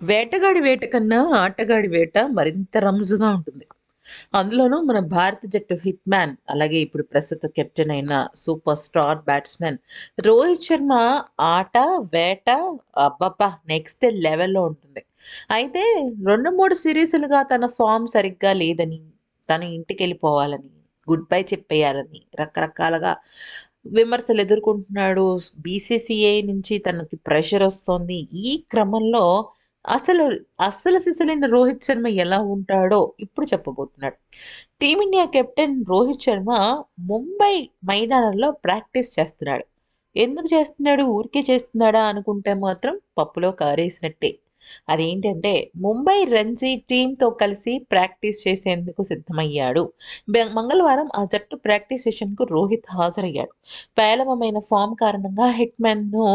వేటగాడి వేట కన్నా ఆటగాడి వేట మరింత రమ్జుగా ఉంటుంది. అందులోనూ మన భారత జట్టు హిట్ మ్యాన్, అలాగే ఇప్పుడు ప్రస్తుత కెప్టెన్ అయిన super star batsman Rohit Sharma ఆట, వేట అబ్బబ్బా! నెక్స్ట్ లెవెల్‌లో ఉంటుంది. అయితే రెండు మూడు సిరీస్లుగా తన ఫామ్ సరిగ్గా లేదని, తను ఇంటికెళ్ళిపోవాలని, గుడ్ బై చెప్పేయాలని రకరకాలుగా విమర్శలు ఎదుర్కొంటున్నాడు. బీసీసీఐ నుంచి తనకి ప్రెషర్ వస్తుంది ఈ క్రమంలో అసలు అసలు సిసలైన రోహిత్ శర్మ ఎలా ఉంటాడో ఇప్పుడు చెప్పబోతున్నాడు. Team India captain Rohit Sharma Mumbai మైదానంలో ప్రాక్టీస్ చేస్తున్నాడు. ఎందుకు చేస్తున్నాడు? ఊరికే చేస్తున్నాడా అనుకుంటే మాత్రం పప్పులో కారేసినట్టే. అదేంటంటే ముంబై రంజీ టీంతో కలిసి ప్రాక్టీస్ చేసేందుకు సిద్ధమయ్యాడు. మంగళవారం ఆ జట్టు ప్రాక్టీస్ సెషన్‌కు రోహిత్ హాజరయ్యాడు. పేలవమైన ఫామ్ కారణంగా హిట్‌మెన్‌ను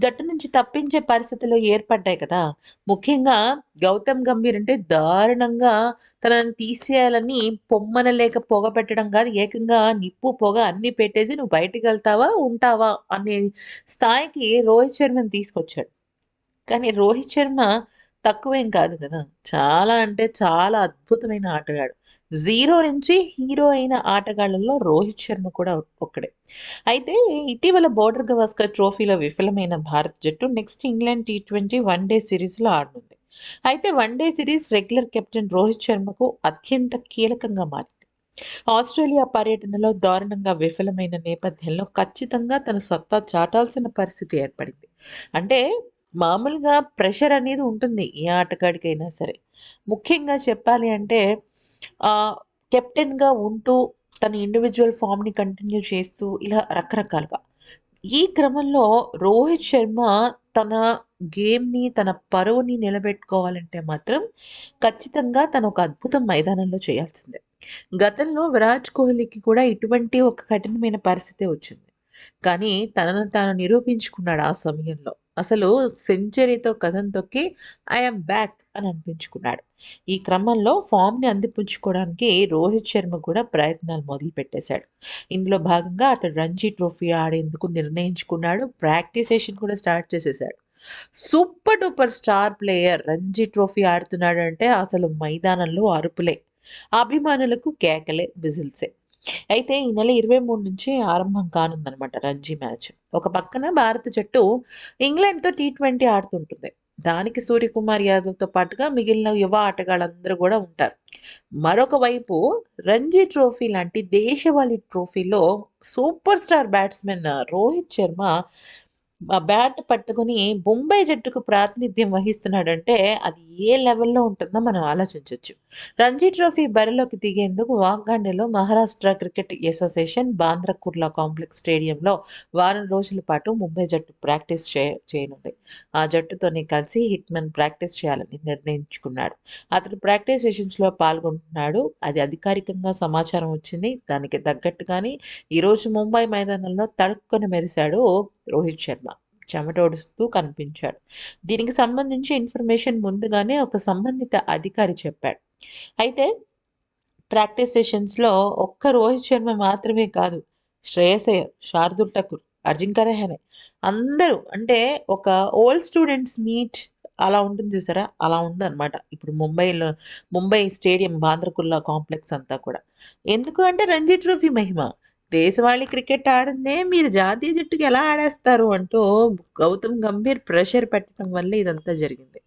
జట్టు నుంచి తప్పించే పరిస్థితులు ఏర్పడ్డాయి కదా! ముఖ్యంగా గౌతమ్ గంభీర్ అంటే దారుణంగా తనని తీసేయాలని పొమ్మనలేక పొగ పెట్టడం కాదు, ఏకంగా నిప్పు, పొగ అన్ని పెట్టేసి "నువ్వు బయటికెళ్తావా? ఉంటావా?" అనే స్థాయికి రోహిత్ శర్మని తీసుకొచ్చాడు. కానీ రోహిత్ శర్మ తక్కువేం కాదు కదా! చాలా అంటే చాలా అద్భుతమైన ఆటగాడు. జీరో నుంచి హీరో అయిన ఆటగాళ్ళల్లో రోహిత్ శర్మ కూడా ఒక్కడే. అయితే ఇటీవల బోర్డర్ గవాస్కర్ ట్రోఫీలో విఫలమైన భారత జట్టు next England T twenty one day సిరీస్‌లో ఆడనుంది. అయితే one day series regular captain Rohit శర్మకు అత్యంత కీలకంగా మారింది. ఆస్ట్రేలియా పర్యటనలో దారుణంగా విఫలమైన నేపథ్యంలో ఖచ్చితంగా తన సత్తా చాటాల్సిన పరిస్థితి ఏర్పడింది. అంటే మామూలుగా ప్రెషర్ అనేది ఉంటుంది ఏ ఆటగాడికైనా సరే. ముఖ్యంగా చెప్పాలి అంటే కెప్టెన్‌గా ఉంటూ తన ఇండివిజువల్ ఫార్మ్‌ని కంటిన్యూ చేస్తూ ఇలా రకరకాలుగా. ఈ క్రమంలో రోహిత్ శర్మ తన గేమ్‌ని, తన పరువుని నిలబెట్టుకోవాలంటే మాత్రం ఖచ్చితంగా తను ఒక అద్భుతం మైదానంలో చేయాల్సిందే. గతంలో విరాట్ కోహ్లీకి కూడా ఇటువంటి ఒక కఠినమైన పరిస్థితి వచ్చింది. కానీ తనను తాను నిరూపించుకున్నాడు ఆ సమయంలో. అసలు సెంచరీతో కథం తొక్కి ఐ యామ్ బ్యాక్ అని అనిపించుకున్నాడు. ఈ క్రమంలో ఫార్మ్‌ని అందిపుచ్చుకోవడానికి రోహిత్ శర్మ కూడా ప్రయత్నాలు మొదలుపెట్టేశాడు. ఇందులో భాగంగా అతడు రంజీ ట్రోఫీ ఆడేందుకు నిర్ణయించుకున్నాడు. ప్రాక్టీస్ సెషన్ కూడా స్టార్ట్ చేసేశాడు. Super duper star player Ranji trophy ఆడుతున్నాడంటే అసలు మైదానంలో అరుపులే. అభిమానులకు కేకలే, విజిల్సే. అయితే ఈ నెల 23 నుంచి ఆరంభం కానుందనమాట రంజీ మ్యాచ్. ఒక పక్కన భారత జట్టు ఇంగ్లాండ్‌తో టీ20 ఆడుతుంటుంది. దానికి సూర్యకుమార్ యాదవ్‌తో పాటుగా మిగిలిన యువ ఆటగాళ్ళందరూ కూడా ఉంటారు. మరొక వైపు రంజీ ట్రోఫీ లాంటి దేశవాళీ ట్రోఫీలో super star batsman Rohit Sharma bat పట్టుకుని ముంబై జట్టుకు ప్రాతినిధ్యం వహిస్తున్నాడంటే అది ఏ లెవెల్‌లో ఉంటుందో మనం ఆలోచించవచ్చు రంజీ ట్రోఫీ బరిలోకి దిగేందుకు వాంఖాడేలో Maharashtra cricket association Bandra Kurla complex స్టేడియంలో వారం రోజుల పాటు ముంబై జట్టు ప్రాక్టీస్ చే చేయనుంది. ఆ జట్టుతోనే కలిసి హిట్‌మెన్ ప్రాక్టీస్ చేయాలని నిర్ణయించుకున్నాడు. అతడు ప్రాక్టీస్ సెషన్స్‌లో పాల్గొంటున్నాడు. అది అధికారికంగా సమాచారం వచ్చింది. దానికి తగ్గట్టుగానే ఈరోజు ముంబై మైదానంలో తడుక్కొని మెరిశాడు రోహిత్ శర్మ. చెమటోడుస్తూ కనిపించాడు. దీనికి సంబంధించి ఇన్ఫర్మేషన్ ముందుగానే ఒక సంబంధిత అధికారి చెప్పాడు. అయితే ప్రాక్టీస్ సెషన్స్‌లో ఒక్క రోహిత్ శర్మ మాత్రమే కాదు. శ్రేయస్ అయ్యర్, శార్దూల్ ఠాకూర్, అజింక్య రహానె అందరూ అంటే ఒక ఓల్డ్ స్టూడెంట్స్ మీట్ అలా ఉంటుంది చూసారా? అలా ఉందన్నమాట ఇప్పుడు ముంబైలో ముంబై స్టేడియం బాంద్రకుల్లా కాంప్లెక్స్ అంతా కూడా. ఎందుకు అంటే రంజీ ట్రోఫీ మహిమ. దేశవాళీ క్రికెట్ ఆడిందే మీరు జాతీయ జట్టుకి ఎలా ఆడేస్తారు అంటూ గౌతమ్ గంభీర్ ప్రెషర్ పెట్టడం వల్ల ఇదంతా జరిగింది.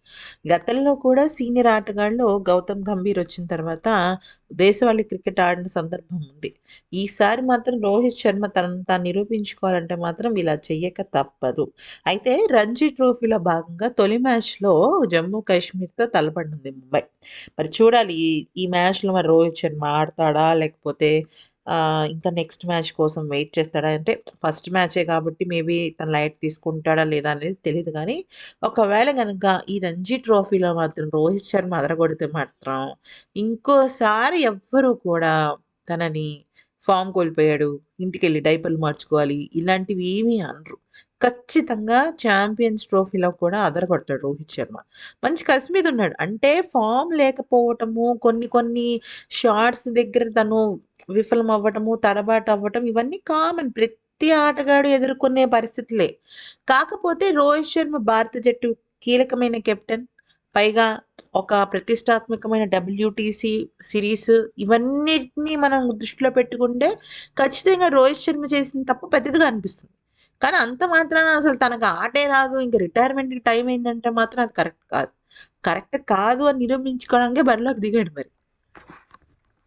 గతంలో కూడా సీనియర్ ఆటగాళ్ళు గౌతమ్ గంభీర్ వచ్చిన తర్వాత దేశవాళి క్రికెట్ ఆడిన సందర్భం ఉంది. ఈసారి మాత్రం రోహిత్ శర్మ తనను తాను నిరూపించుకోవాలంటే మాత్రం ఇలా చెయ్యక తప్పదు. అయితే రంజీ ట్రోఫీలో భాగంగా తొలి మ్యాచ్‌లో జమ్మూ కాశ్మీర్‌తో తలపడింది ముంబై. మరి చూడాలి ఈ మ్యాచ్‌లో మరి రోహిత్ శర్మ ఆడతాడా? లేకపోతే ఇంకా నెక్స్ట్ మ్యాచ్ కోసం వెయిట్ చేస్తాడా? అంటే ఫస్ట్ మ్యాచే కాబట్టి మేబీ తను లైట్ తీసుకుంటాడా? లేదా? అనేది తెలియదు కానీ ఒకవేళ కనుక ఈ రంజీ ట్రోఫీలో మాత్రం రోహిత్ శర్మ అదరగొడితే మాత్రం ఇంకోసారి ఎవ్వరు కూడా తనని ఫామ్ కోల్పోయాడు, ఇంటికెళ్ళి డైపర్లు మార్చుకోవాలి ఇలాంటివి ఏమీ అనరు. ఖచ్చితంగా ఛాంపియన్స్ ట్రోఫీలో కూడా అదరగొడతాడు రోహిత్ శర్మ. మంచి కసి మీద ఉన్నాడు. అంటే ఫామ్ లేకపోవటము, కొన్ని కొన్ని షార్ట్స్ దగ్గర తను విఫలం అవ్వటము, తడబాటు అవ్వటం ఇవన్నీ కామన్. ప్రతి ఆటగాడు ఎదుర్కొనే పరిస్థితులే. కాకపోతే రోహిత్ శర్మ భారత జట్టు కీలకమైన కెప్టెన్. పైగా ఒక ప్రతిష్టాత్మకమైన డబ్ల్యూటీసీ సిరీస్ ఇవన్నిటిని మనం దృష్టిలో పెట్టుకుంటే ఖచ్చితంగా రోహిత్ శర్మ చేసిన తప్పు పెద్దదిగా అనిపిస్తుంది. కానీ అంత మాత్రాన అసలు తనకు ఆటే రాదు ఇంకా రిటైర్మెంట్కి టైం అయిందంటే మాత్రం అది కరెక్ట్ కాదు. కరెక్ట్ కాదు అని నిరూపించుకోవడానికి బరిలోకి దిగాడు మరి.